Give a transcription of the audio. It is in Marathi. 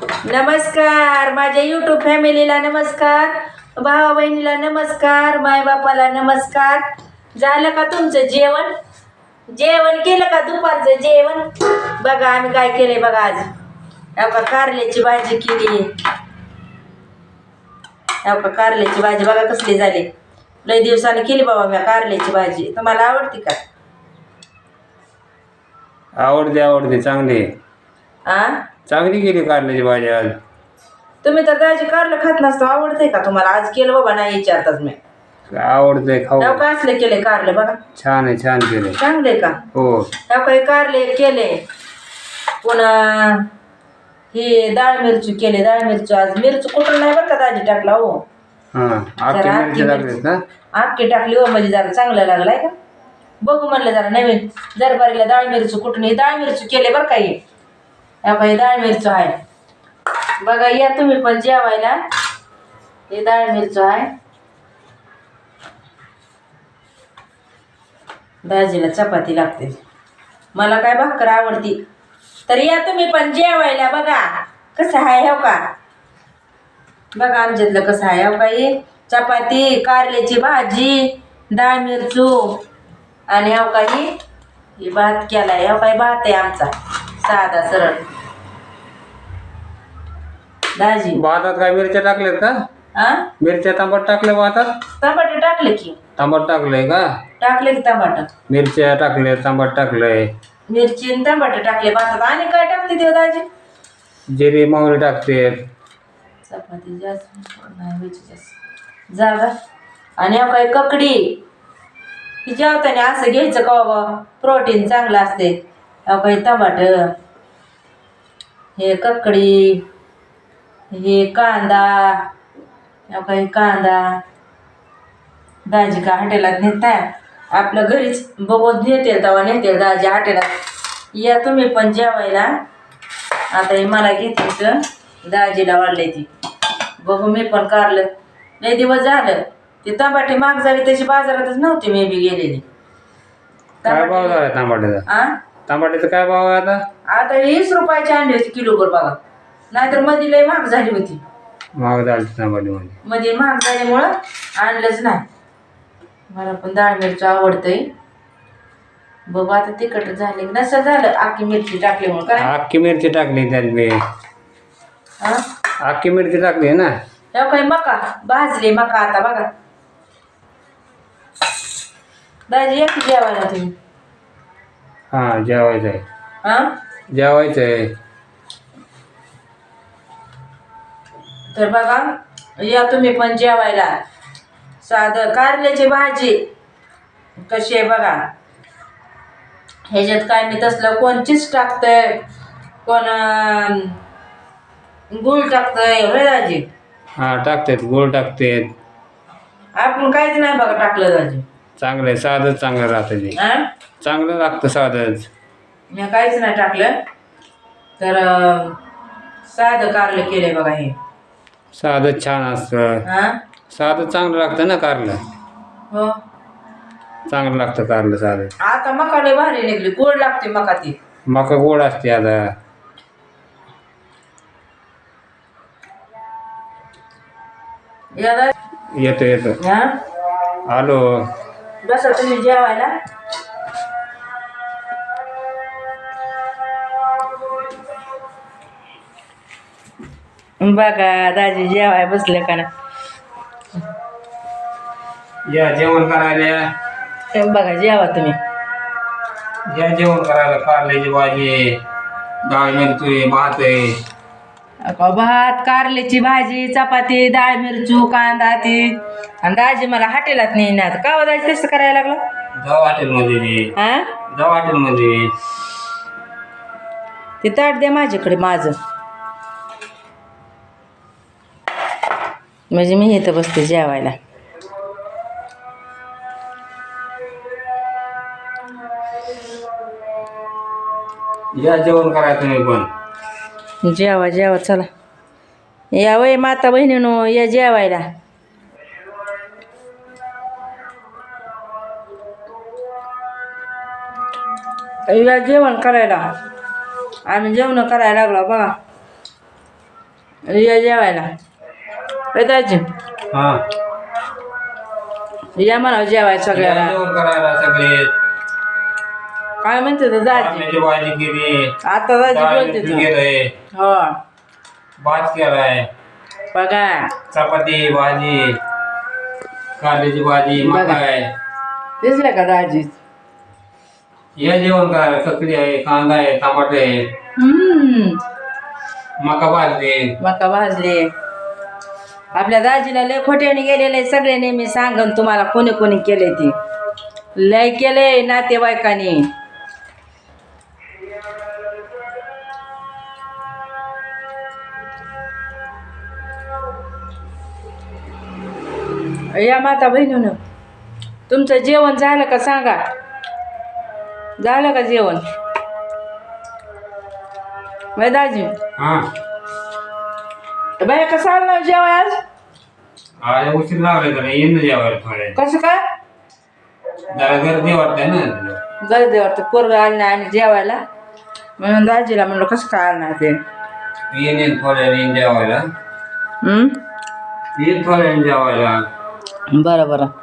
नमस्कार माझ्या युट्यूब फॅमिलीला नमस्कार भावा बहिणीला नमस्कार मायबापाला नमस्कार. झालं का तुमचं जेवण? जेवण केलं का दुपारचं जेवण? बघा आम्ही काय केलंय बघा आज. का कारल्याची भाजी केली. का कारल्याची भाजी बघा कसली झाली. लय दिवसाने केली बाबा मी कारल्याची भाजी. तुम्हाला आवडते का? आवडते आवडते चांगली. आ? चांगली केली कारल्याची भाजी आज. तुम्ही तर दाजी कारलं खात नसतो आवडतंय का तुम्हाला? आज केलं बाबा नाही विचारतात मी. आवडते खाऊ. काय असले केले कारले बघा? छान आहे छान केले. चांगले का? हो. काही कारले केले. पुन्हा ही डाळ मिरची केले. डाळ मिरची आज मिरची कुठून नाही बरं का दाजी टाकला हो? हां आखी जरा मिरची आखी टाकलीस ना? आखी टाकली हो म्हणजे जरा चांगलं लागलाय का? बघू म्हणलं जरा नवीन. दरबारीला डाळ मिरची कुठून? ही डाळ मिरची केले बरं का ही. या बाई डाळ मिरचो आहे. बघा या तुम्ही पण जेवायला. हे डाळ मिरचो आहे. दाजीला चपाती लागते. मला काय भाकर आवडती? तर या तुम्ही पण जेवायला बघा. कसं आहे हो का? बघा आमच्यातलं कसं आहे हो काही चपाती कारल्याची भाजी डाळ मिरचू आणि हो काही हे भात आहे हो काही भात आहे आमचा. साधा सरळ. दाजी. भातात काय मिरच्या टाकल्यात का? हा मिरच्या तांबट टाकल्या भातात टमाटे टाकले की. तांबट टाकलंय का? टाकले की टमाटर मिरच्या टाकल्या तांबट टाकलंय. मिरची आणि टमाटे टाकले भातात आणि काय टाकते ते दाजी? जिरे मोहरी टाकते चपाती जास्त नाही आणि हो काही ककडी? ही जेवताना असं घ्यायचं का बाबा प्रोटीन चांगलं असते. हो काही टमाट हे ककडी. हे कांदा. काही कांदा. दाजी का हॉटेलात नेताय. आपल्या घरीच बघून नेतील तेव्हा नेतील दाजी हॉटेलात. या तुम्ही पण जेवायला. आता हे मला घेते तर दाजीला वाढले ती. बघू मी पण कारलं. लय दिवस झालं. ते टमाटे माग झाली त्याची बाजारातच नव्हती मी बी गेलेली. काय भाव झाला तांबट्याचा आ? तांबट्याचा काय भाव आहे आता? आता वीस रुपयाची आणली होती किलोभर बघा. नाहीतरमध्ये लय महाग झाली होती. महाग झाली तांबटीमध्ये मध्ये महाग झाल्यामुळं आणलंच नाही. मला पण डाळ मिरची आवडतंय. बघू आता तिखट झाले नसं झालं आखी मिरची टाकल्यामुळं. काय? अख्खी मिरची टाकली त्यात मी हा? अख्खी मिरची टाकली ना? हे काही मका भाजली मका आता बघा. दाजी या की जेवायला तुम्ही. हां जेवायचं आहे. हा? जेवायचं आहे. तर बघा या तुम्ही पण जेवायला. साधं कारल्याची भाजी कशी आहे बघा. ह्याच्यात काय मी तसलं कोण चीज टाकतंय कोण अं, गूळ टाकतंय होय दाजी हां टाकतात गोळ टाकतात. आपण काहीच नाही बघा टाकलं दाजी चांगलं आहे साधंच चांगलं राहतं ते. हा? चांगलं लागतं साधंच. मी काहीच नाही टाकलं. तर अं, साधं कारलं केलंय बघा हे. साधं छान असतं. हा? साधं चांगलं लागतं ना कारलं? हो. चांगलं लागतं कारलं साधं. आता मका लय भारी निघली गोड लागते मका ती. मका गोड असते आता. याला येतो येतो. हा? आलो. बसा तुम्ही जेवायला. बघा दाजी जेवाय बसले का ना? या जेवण करायला बघा जेवा तुम्ही. या जेवण करायला कारल्याची भाजी डाळ मिरची भात आहे. भात कारल्याची भाजी चपाती डाळ मिरचू कांदा ती. आणि दाजी मला हॉटेलात नेणार का हो दाजी तसं करायला लागलं? जाऊ हॉटेलमध्ये. हा? जाऊ हॉटेलमध्ये. ते ताट द्या माझ्याकडे माझं. म्हणजे मी इथं बसते जेवायला. या जेवण करायला तुम्ही पण. जेवा जेवा चला. या वय माता बहिणीनो या जेवायला. या जेवण करायला. आम्ही जेवण करायला लागलो बघा. या जेवायला. हा. या म्हणा जेवाय सगळ्याला. काय म्हणते तर दाजी भाजी केली. आता दाजी डाळ बोलते केलंय. हो. भात केलाय. बघा. चपाती भाजी कारल्याची भाजी बघा. मकाय. दिसलं का दाजी? या जेवण करायला ककडी आहे कांदा आहे टमाटे आहे. हम्म. मका भाजली. मका भाजले. आपल्या दाजीला लय खोट्याने गेलेले सगळे नेहमी सांगन तुम्हाला कोणी कोणी केले ती. लय केले नातेवाईकांनी. या माता बहिणीनं. तुमचं जेवण झालं का सांगा? झालं का जेवण? बाय दाजी. हा. बाय कसं आलं ना जेवाय आज? आज उशीर लागले येईन जेवायला थोड्या कसं काय? जरा गर्दी वाटते ना. गर्दी वाटतं पोरग आलं नाही आणि जेवायला. म्हणून दाजीला म्हणलं कसं काय आलं नाही ते? येईन येईन थोड्या येईन जेवायला. हम्म? येईन थोड्या जेवायला. बरं बरं.